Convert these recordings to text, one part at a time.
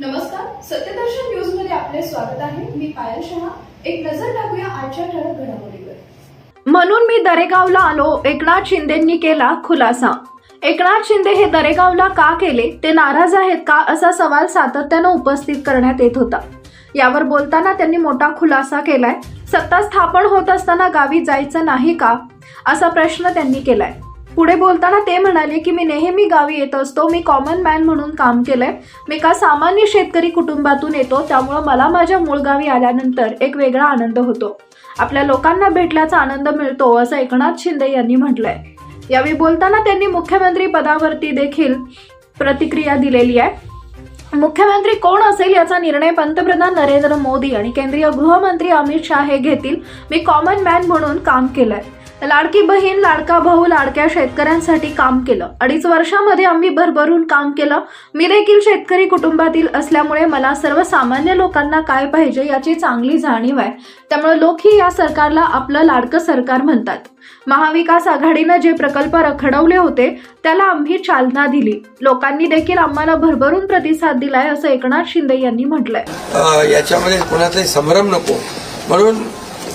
नमस्कार सत्यदर्शन न्यूजमध्ये आपले स्वागत आहे. मी पायल शहा. एक नजर टाकूया आजच्या ठळक घडामोडीवर. म्हणून मी दरेगावला आलो. एकनाथ शिंदेंनी केला खुलासा. एकनाथ शिंदे हे दरेगावला का केले? ते नाराज आहेत का? असा सवाल सातत्यानं उपस्थित करण्यात येत होता. यावर बोलताना त्यांनी मोठा खुलासा केलाय. सत्ता स्थापन होत असताना गावी जायचं नाही का? असा प्रश्न त्यांनी केलाय. पुढे बोलताना ते म्हणाले की मी नेहमी गावी येत असतो मी कॉमन मॅन म्हणून काम केलंय. मी एका सामान्य शेतकरी कुटुंबातून येतो त्यामुळं मला माझ्या मूळ गावी आल्यानंतर एक वेगळा आनंद होतो. आपल्या लोकांना भेटल्याचा आनंद मिळतो असं एकनाथ शिंदे यांनी म्हटलंय. यावेळी बोलताना त्यांनी मुख्यमंत्री पदावरती देखील प्रतिक्रिया दिलेली आहे. मुख्यमंत्री कोण असेल याचा निर्णय पंतप्रधान नरेंद्र मोदी आणि केंद्रीय गृहमंत्री अमित शाह हे घेतील. मी कॉमन मॅन म्हणून काम केलंय. लाडकी बहीण लाडका भाऊ लाडक्या शेतकऱ्यांसाठी काम केलं. अडीच वर्षामध्ये आम्ही भरभरून काम केलं. मी देखील शेतकरी कुटुंबातील असल्यामुळे मला सर्वसामान्य लोकांना काय पाहिजे याची चांगली जाणीव आहे. त्यामुळे लोकही या सरकारला आपलं लाडकं सरकार म्हणतात. महाविकास आघाडीनं जे प्रकल्प रखडवले होते त्याला आम्ही चालना दिली. लोकांनी देखील आम्हाला भरभरून प्रतिसाद दिलाय असं एकनाथ शिंदे यांनी म्हटलंय. याच्यामध्ये कोणाचाही संभ्रम नको. म्हणून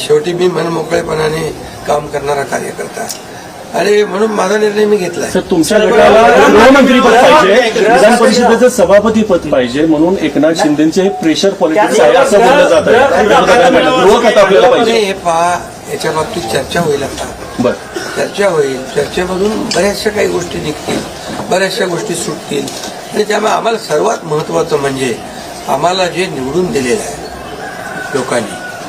शेवटी मी मनमोकळेपणाने काम करणारा कार्यकर्ता. आहे आणि म्हणून माझा निर्णय मी घेतला सर तुमच्या गटाला गृहमंत्री पद पाहिजे. विधान परिषदेचं सभापती पद पाहिजे म्हणून एकनाथ शिंदेचे प्रेशर पॉलिटिक्स आहे असं बोललं जात आहे. हे पहा याच्या बाबतीत चर्चा होईल आता. बर. चर्चा होईल. चर्चेमधून बऱ्याचशा काही गोष्टी निघतील. बऱ्याचशा गोष्टी सुटतील. आणि त्यामुळे आम्हाला सर्वात महत्वाचं म्हणजे आम्हाला जे निवडून दिलेलं आहे लोकांनी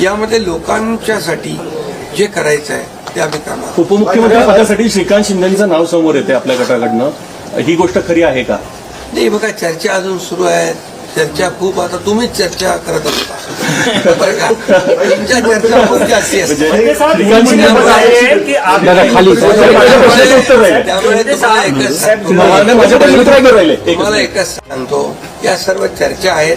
यामध्ये लोकांच्यासाठी जे करायचं आहे ते आम्ही करणार उपमुख्यमंत्री पदासाठी श्रीकांत शिंदेचं नाव समोर येते आपल्या गटाकडनं. ही गोष्ट खरी आहे का? नाही बघा चर्चा अजून सुरू आहे. चर्चा खूप आता तुम्हीच चर्चा करत असता तुमच्या चर्चा खूप जास्ती त्यामुळे तुम्हाला. एकच सांगतो. या सर्व चर्चा आहेत.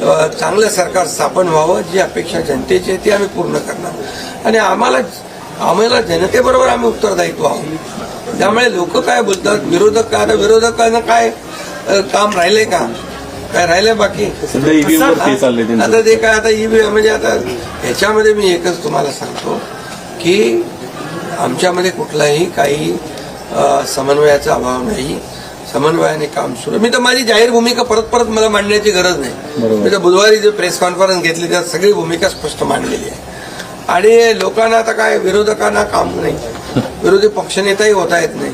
चांगलं सरकार स्थापन व्हावं जी अपेक्षा जनतेची आहे ती आम्ही पूर्ण करणार. आणि आम्हाला आम्हाला जनतेबरोबर आम्ही उत्तरदायित्व आहोत. त्यामुळे लोक काय बोलतात? विरोधक काय? आता विरोधकांना काय काम राहिलंय का? काय राहिलंय बाकी? त्यांचं. आता ते काय आता ईव्हीएम म्हणजे आता ह्याच्यामध्ये मी एकच तुम्हाला सांगतो की आमच्यामध्ये कुठलाही काही समन्वयाचा अभाव नाही. समन्वयाने काम सुरू आहे. मी तर माझी जाहीर भूमिका परत परत मला मांडण्याची गरज नाही. मी तर बुधवारी जे प्रेस कॉन्फरन्स घेतली त्यात सगळी भूमिका स्पष्ट मांडलेली आहे. आणि लोकांना आता काय विरोधकांना काम नाही. विरोधी पक्षनेताही होता येत नाही.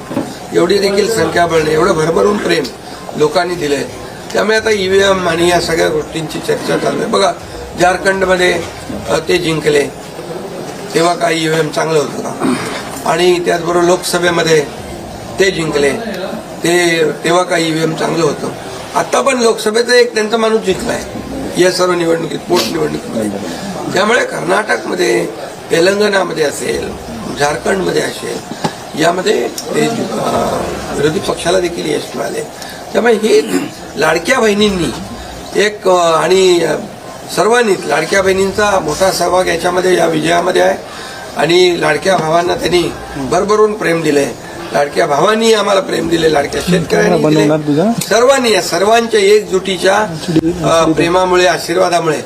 एवढी देखील संख्याबळ नाही एवढं भरभरून प्रेम लोकांनी दिलंय. त्यामुळे आता ईव्हीएम आणि या सगळ्या गोष्टींची चर्चा चालू आहे. बघा झारखंडमध्ये ते जिंकले. तेव्हा काय ईव्हीएम चांगलं होतं का? आणि त्याचबरोबर लोकसभेमध्ये ते जिंकले. ते तेव्हा काय ईव्हीएम चांगलं होतं. आत्ता पण लोकसभेचं एक त्यांचा माणूस जिंकला आहे या सर्व निवडणुकीत पोटनिवडणुकीमध्ये त्यामुळे कर्नाटकमध्ये तेलंगणामध्ये असेल झारखंडमध्ये असेल यामध्ये ते विरोधी पक्षाला देखील यश मिळाले. त्यामुळे हे लाडक्या बहिणींनी एक आणि सर्वांनीच लाडक्या बहिणींचा मोठा सहभाग याच्यामध्ये या विजयामध्ये आहे. आणि लाडक्या भावांना त्यांनी भरभरून प्रेम दिलं आहे लाडक्या भावांनी आम्हाला प्रेम दिले लाडक्या शेतकऱ्यांनी सर्वांनी या सर्वांच्या एकजुटीच्या प्रेमामुळे आशीर्वादामुळे